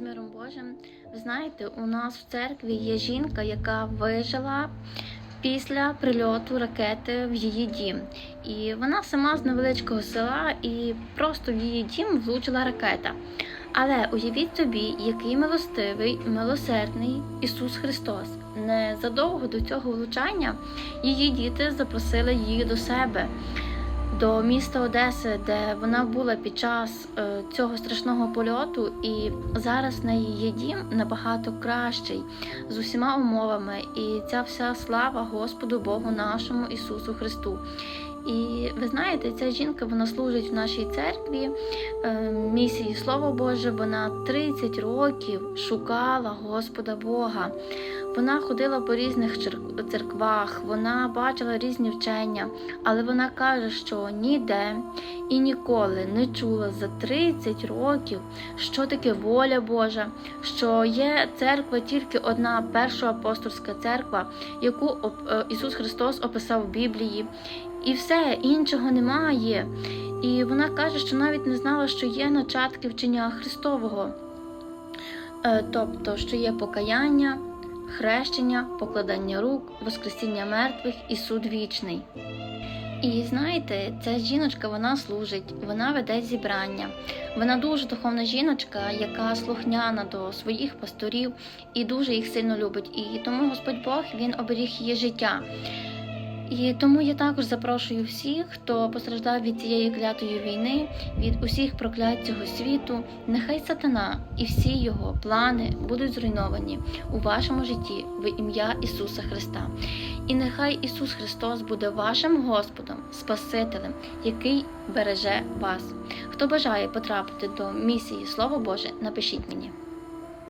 з миром Божим. Ви знаєте, у нас в церкві є жінка, яка вижила після прильоту ракети в її дім. І вона сама з невеличкого села, і просто в її дім влучила ракета. Але уявіть собі, який милостивий, милосердний Ісус Христос. Незадовго до цього влучання її діти запросили її до себе до міста Одеси, де вона була під час е, цього страшного польоту, і зараз в є дім набагато кращий з усіма умовами. І ця вся слава Господу Богу нашому Ісусу Христу. І ви знаєте, ця жінка вона служить в нашій церкві е, місії Слово Боже. Вона 30 років шукала Господа Бога. Вона ходила по різних церквах, вона бачила різні вчення, але вона каже, що ніде і ніколи не чула за 30 років, що таке воля Божа, що є церква тільки одна перша апостольська церква, яку е, Ісус Христос описав в Біблії, і все іншого немає. І вона каже, що навіть не знала, що є начатки вчення Христового, Е, тобто, що є покаяння, хрещення, покладання рук, воскресіння мертвих і суд вічний. І знаєте, ця жіночка вона служить, вона веде зібрання. Вона дуже духовна жіночка, яка слухняна до своїх пасторів і дуже їх сильно любить. І тому Господь Бог він оберіг її життя. І тому я також запрошую всіх, хто постраждав від цієї клятої війни, від усіх проклять цього світу. Нехай сатана і всі його плани будуть зруйновані у вашому житті в ім'я Ісуса Христа. І нехай Ісус Христос буде вашим Господом, Спасителем, який береже вас. Хто бажає потрапити до місії Слово Боже, напишіть мені.